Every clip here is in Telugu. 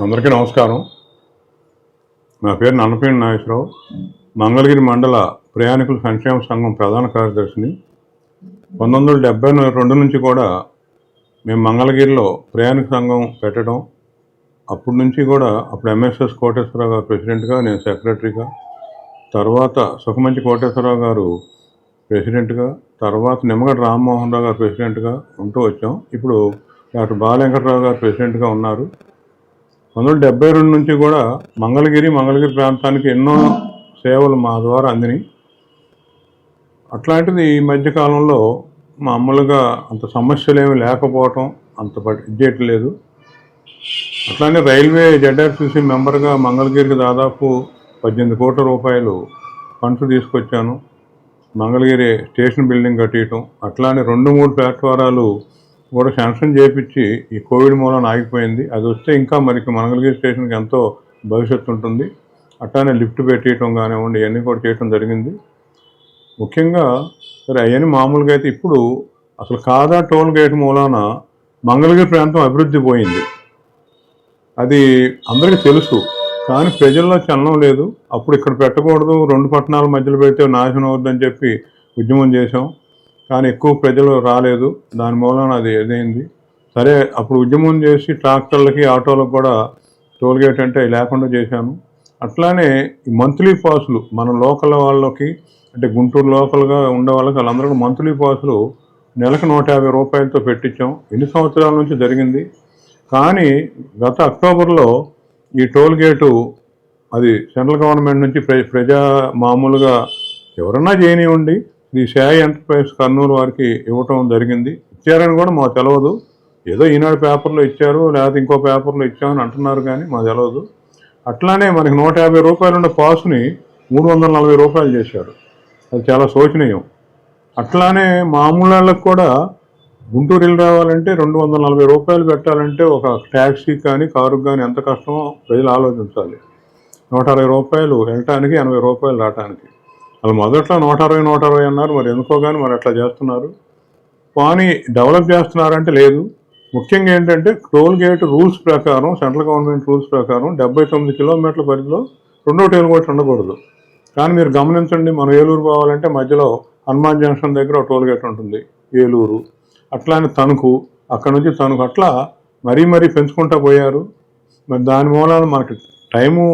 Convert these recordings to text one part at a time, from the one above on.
అందరికీ నమస్కారం. నా పేరు నన్నపేడి నాగేశ్వరరావు. మంగళగిరి మండల ప్రయాణికుల సంక్షేమ సంఘం ప్రధాన కార్యదర్శిని. పంతొమ్మిది వందల డెబ్బై రెండు నుంచి కూడా మేము మంగళగిరిలో ప్రయాణిక సంఘం పెట్టడం. అప్పటి నుంచి కూడా అప్పుడు ఎంఎస్ఎస్ కోటేశ్వరరావు గారు ప్రెసిడెంట్గా నేను సెక్రటరీగా. తర్వాత సుఖమంచి కోటేశ్వరరావు గారు ప్రెసిడెంట్గా. తర్వాత నిమ్మగడ్డ రామ్మోహన్ రావు గారు ప్రెసిడెంట్గా ఉంటూ వచ్చాం. ఇప్పుడు డాక్టర్ బాలవెంకటరావు గారు ప్రెసిడెంట్గా ఉన్నారు. పంతొమ్మిది డెబ్బై రెండు నుంచి కూడా మంగళగిరి మంగళగిరి ప్రాంతానికి ఎన్నో సేవలు మా ద్వారా అందినాయి. అట్లాంటిది ఈ మధ్యకాలంలో మామూలుగా అంత సమస్యలు ఏమి లేకపోవటం అంత ఇచ్చేయట్లేదు అట్లానే రైల్వే జెడ్ఆర్సీసీ మెంబర్గా మంగళగిరికి దాదాపు పద్దెనిమిది కోట్ల రూపాయలు ఫండ్స్ తీసుకొచ్చాను. మంగళగిరి స్టేషన్ బిల్డింగ్ కట్టేయటం అట్లానే రెండు మూడు ప్లాట్ఫారాలు కూడా శాంక్షన్ చేయించి ఈ కోవిడ్ మూలన ఆగిపోయింది. అది వస్తే ఇంకా మనకి మంగళగిరి స్టేషన్కి ఎంతో భవిష్యత్తు ఉంటుంది. అట్లానే లిఫ్ట్ పెట్టేయటం కానివ్వండి ఇవన్నీ కూడా చేయటం జరిగింది. ముఖ్యంగా సరే అవన్నీ మామూలుగా అయితే ఇప్పుడు అసలు కాదా టోల్ గేట్ మూలాన మంగళగిరి ప్రాంతం అభివృద్ధి పోయింది. అది అందరికీ తెలుసు కానీ ప్రజల్లో చలనం లేదు. అప్పుడు ఇక్కడ పెట్టకూడదు రెండు పట్టణాల మధ్యలో పెడితే నాశనం అవుతుందని చెప్పి ఉద్యమం చేసాం కానీ ఎక్కువ ప్రజలు రాలేదు. దాని మూలన అది ఏదైంది? సరే అప్పుడు ఉద్యమం చేసి ట్రాక్టర్లకి ఆటోలకు కూడా టోల్గేట్ అంటే లేకుండా చేశాను అట్లానే మంత్లీ పాసులు మన లోకల్ వాళ్ళకి అంటే గుంటూరు లోకల్గా ఉండే వాళ్ళకి వాళ్ళందరూ మంత్లీ పాసులు నెలకు నూట యాభై రూపాయలతో పెట్టించాం. ఎన్ని సంవత్సరాల నుంచి జరిగింది? కానీ గత అక్టోబర్లో ఈ టోల్ గేటు అది సెంట్రల్ గవర్నమెంట్ నుంచి ప్రజా మామూలుగా ఎవరన్నా చేయనివ్వండి ఈ సాయి ఎంటర్ప్రైజ్ కర్నూలు వారికి ఇవ్వటం జరిగింది. ఇచ్చారని కూడా మాకు తెలియదు ఏదో ఈనాడు పేపర్లో ఇచ్చారు లేకపోతే ఇంకో పేపర్లో ఇచ్చామని అంటున్నారు కానీ మాకు తెలియదు అట్లానే మనకి నూట యాభై రూపాయలు ఉన్న పాసుని మూడు వందల నలభై రూపాయలు చేశారు. అది చాలా శోచనీయం. అట్లానే మామూలు వాళ్ళకి కూడా గుంటూరు వెళ్ళి రావాలంటే రెండు వందల నలభై రూపాయలు పెట్టాలంటే ఒక ట్యాక్సీ కానీ కారుకు కానీ ఎంత కష్టమో ప్రజలు ఆలోచించాలి. నూట అరవై రూపాయలు వెళ్ళటానికి ఎనభై రూపాయలు రావటానికి. వాళ్ళు మొదట్లో నూట అరవై నూట అరవై అన్నారు. మరి ఎందుకో కానీ మరి అట్లా చేస్తున్నారు. కానీ డెవలప్ చేస్తున్నారంటే లేదు. ముఖ్యంగా ఏంటంటే టోల్ గేట్ రూల్స్ ప్రకారం సెంట్రల్ గవర్నమెంట్ రూల్స్ ప్రకారం డెబ్బై తొమ్మిది కిలోమీటర్ల పరిధిలో రెండో టోల్ గేట్ ఉండకూడదు. కానీ మీరు గమనించండి మనం ఏలూరు పోవాలంటే మధ్యలో హనుమాన్ జంక్షన్ దగ్గర టోల్ గేట్ ఉంటుంది ఏలూరు. అట్లానే తణుకు అక్కడ నుంచి తణుకు అట్లా మరీ మరీ పెంచుకుంటా పోయారు. మరి దాని మూలాన మనకి టైము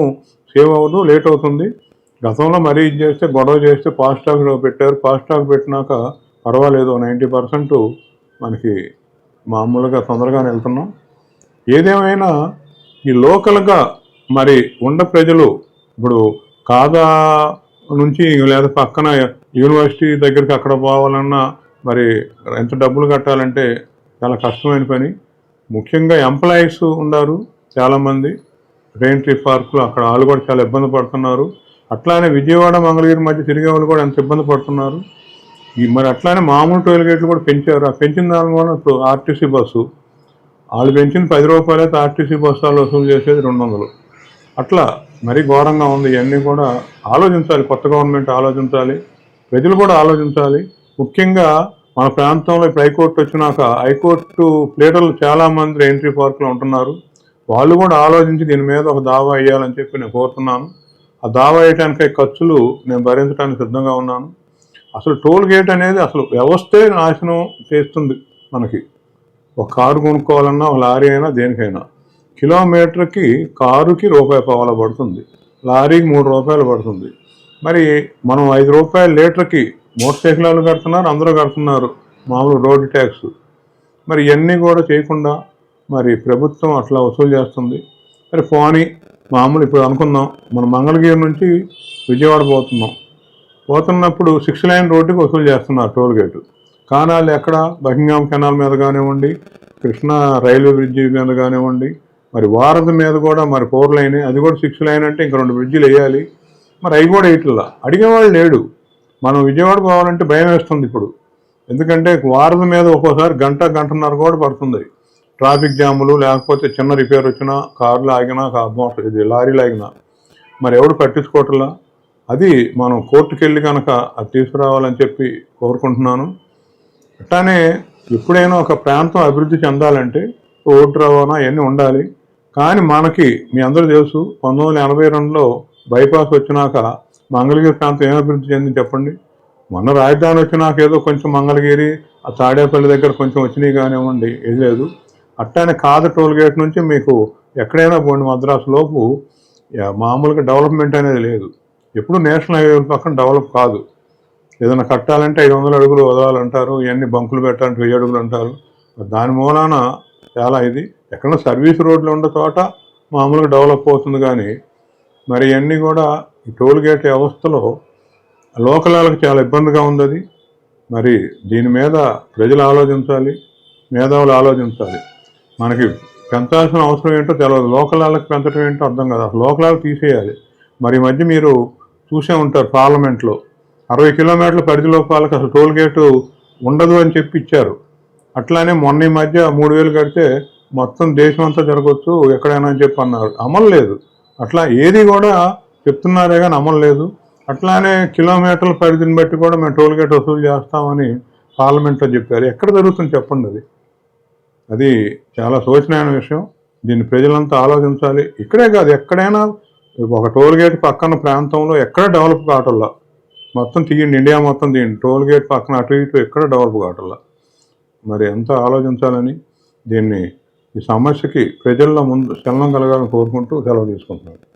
సేవ్ అవ్వదు లేట్ అవుతుంది. గతంలో మరీ ఇది చేస్తే గొడవ చేస్తే ఫాస్టాగ్ పెట్టారు. ఫాస్టాగ్ పెట్టినాక పర్వాలేదు నైంటీ పర్సెంట్ మనకి మామూలుగా తొందరగా వెళ్తున్నాం. ఏదేమైనా ఈ లోకల్గా మరి ఉండ ప్రజలు ఇప్పుడు కాదా నుంచి లేదా పక్కన యూనివర్సిటీ దగ్గరికి అక్కడ పోవాలన్నా మరి ఎంత డబ్బులు కట్టాలంటే చాలా కష్టమైన పని. ముఖ్యంగా ఎంప్లాయీస్ ఉన్నారు చాలామంది. రెయిన్ ట్రీ పార్కులు అక్కడ వాళ్ళు కూడా చాలా ఇబ్బంది పడుతున్నారు. అట్లానే విజయవాడ మంగళగిరి మధ్య తిరిగే వాళ్ళు కూడా ఎంత ఇబ్బంది పడుతున్నారు? ఈ మరి అట్లానే మామూలు టోల్ గేట్లు కూడా పెంచారు. ఆ పెంచిన దాని వల్ల ఇప్పుడు ఆర్టీసీ బస్సు వాళ్ళు పెంచిన పది రూపాయలు అయితే ఆర్టీసీ బస్సు వాళ్ళు వసూలు చేసేది రెండు వందలు అట్లా మరీ ఘోరంగా ఉంది. ఇవన్నీ కూడా ఆలోచించాలి. కొత్త గవర్నమెంట్ ఆలోచించాలి. ప్రజలు కూడా ఆలోచించాలి. ముఖ్యంగా మన ప్రాంతంలో ఇప్పుడు హైకోర్టు వచ్చినాక హైకోర్టు ప్లేటర్లు చాలామంది ఎంట్రీ పార్కులో ఉంటున్నారు. వాళ్ళు కూడా ఆలోచించి దీని మీద ఒక దావా వేయాలని చెప్పి నేను కోరుతున్నాను. ఆ దావా వేయటానికి ఖర్చులు నేను భరించడానికి సిద్ధంగా ఉన్నాను. అసలు టోల్ గేట్ అనేది అసలు వ్యవస్థే నాశనం చేస్తుంది మనకి. ఒక కారు కొనుక్కోవాలన్నా ఒక లారీ అయినా దేనికైనా. కిలోమీటర్కి కారుకి రూపాయి పావాల పడుతుంది. లారీకి మూడు రూపాయలు పడుతుంది. మరి మనం ఐదు రూపాయలు లీటర్కి మోటార్ సైకిల్ వాళ్ళు కడుతున్నారు అందరూ కడుతున్నారు. మామూలు రోడ్డు ట్యాక్స్. మరి ఇవన్నీ కూడా చేయకుండా మరి ప్రభుత్వం అట్లా వసూలు చేస్తుంది. మరి పోనీ మామూలు ఇప్పుడు అనుకుందాం మన మంగళగిరి నుంచి విజయవాడ పోతున్నాం. పోతున్నప్పుడు సిక్స్ లైన్ రోడ్డుకి వసూలు చేస్తున్నారు టోల్ గేటు. కానాలు ఎక్కడ? బకింగాం కెనాల్ మీద కానివ్వండి కృష్ణా రైల్వే బ్రిడ్జి మీద కానివ్వండి మరి వారధ మీద కూడా మరి ఫోర్ లైన్. అది కూడా సిక్స్ లైన్ అంటే ఇంక రెండు బ్రిడ్జిలు వేయాలి. మరి అవి కూడా వేయట్లా అడిగేవాళ్ళు లేడు. మనం విజయవాడ పోవాలంటే భయం వేస్తుంది ఇప్పుడు. ఎందుకంటే వారధ మీద ఒక్కోసారి గంట గంటన్నర కూడా పడుతుంది. ట్రాఫిక్ జాములు లేకపోతే చిన్న రిపేర్ వచ్చినా కార్లు ఆగినా కా- ఇది లారీలు ఆగినా మరి ఎవడు పట్టించుకోవట్లా? అది మనం కోర్టుకు వెళ్ళి కనుక అది తీసుకురావాలని చెప్పి కోరుకుంటున్నాను. అట్లానే ఎప్పుడైనా ఒక ప్రాంతం అభివృద్ధి చెందాలంటే రోడ్డు రవాణా ఇవన్నీ ఉండాలి. కానీ మనకి మీ అందరూ తెలుసు పంతొమ్మిది వందల ఎనభై రెండులో బైపాస్ వచ్చినాక మంగళగిరి ప్రాంతం ఏం అభివృద్ధి చెందింది చెప్పండి? మొన్న రాజధాని వచ్చినాక ఏదో కొంచెం మంగళగిరి ఆ తాడేపల్లి దగ్గర కొంచెం వచ్చినాయి కానివ్వండి ఏం లేదు. అట్టనే కాదు టోల్ గేట్ నుంచి మీకు ఎక్కడైనా పోండి మద్రాసులోపు మామూలుగా డెవలప్మెంట్ అనేది లేదు. ఎప్పుడు నేషనల్ హైవే పక్కన డెవలప్ కాదు. ఏదైనా కట్టాలంటే ఐదు వందల అడుగులు వదలాలంటారు ఇవన్నీ బంకులు పెట్టాలంటే వెయ్యి అడుగులు అంటారు. దాని మూలాన చాలా ఇది. ఎక్కడైనా సర్వీస్ రోడ్లు ఉన్న చోట మామూలుగా డెవలప్ అవుతుంది కానీ మరి ఇవన్నీ కూడా ఈ టోల్ గేట్ వ్యవస్థలో లోకల్ చాలా ఇబ్బందిగా ఉంది అది. మరి దీని మీద ప్రజలు ఆలోచించాలి మేధావులు ఆలోచించాలి. మనకి పెంచాల్సిన అవసరం ఏంటో తెలియదు లోకలాలకు వాళ్ళకి పెంచడం ఏంటో అర్థం కదా. లోకలాలు తీసేయాలి. మరి ఈ మధ్య మీరు చూసే ఉంటారు పార్లమెంట్లో. అరవై కిలోమీటర్ల పరిధి లోపాలకు అసలు టోల్ గేటు ఉండదు అని చెప్పి ఇచ్చారు. అట్లానే మొన్న ఈ మధ్య మూడు వేలు కడితే మొత్తం దేశం అంతా జరగవచ్చు ఎక్కడైనా అని చెప్పి అన్నారు. అమలు లేదు. అట్లా ఏది కూడా చెప్తున్నారే కానీ అమలు లేదు. అట్లానే కిలోమీటర్ల పరిధిని బట్టి కూడా మేము టోల్ గేట్ వసూలు చేస్తామని పార్లమెంట్లో చెప్పారు. ఎక్కడ జరుగుతుంది చెప్పండి అది? అది చాలా శోచనీయమైన విషయం. దీన్ని ప్రజలంతా ఆలోచించాలి. ఇక్కడే కాదు ఎక్కడైనా ఒక టోల్ గేట్ పక్కన ప్రాంతంలో ఎక్కడ డెవలప్ కావటంలా. మొత్తం తీయండి ఇండియా మొత్తం తీయండి. టోల్ గేట్ పక్కన అటు ఇటు ఎక్కడ డెవలప్ కావటంలా. మరి ఎంత ఆలోచించాలని దీన్ని ఈ సమస్యకి ప్రజల్లో ముందు చలనం కలగాలని కోరుకుంటూ సెలవు తీసుకుంటున్నాను.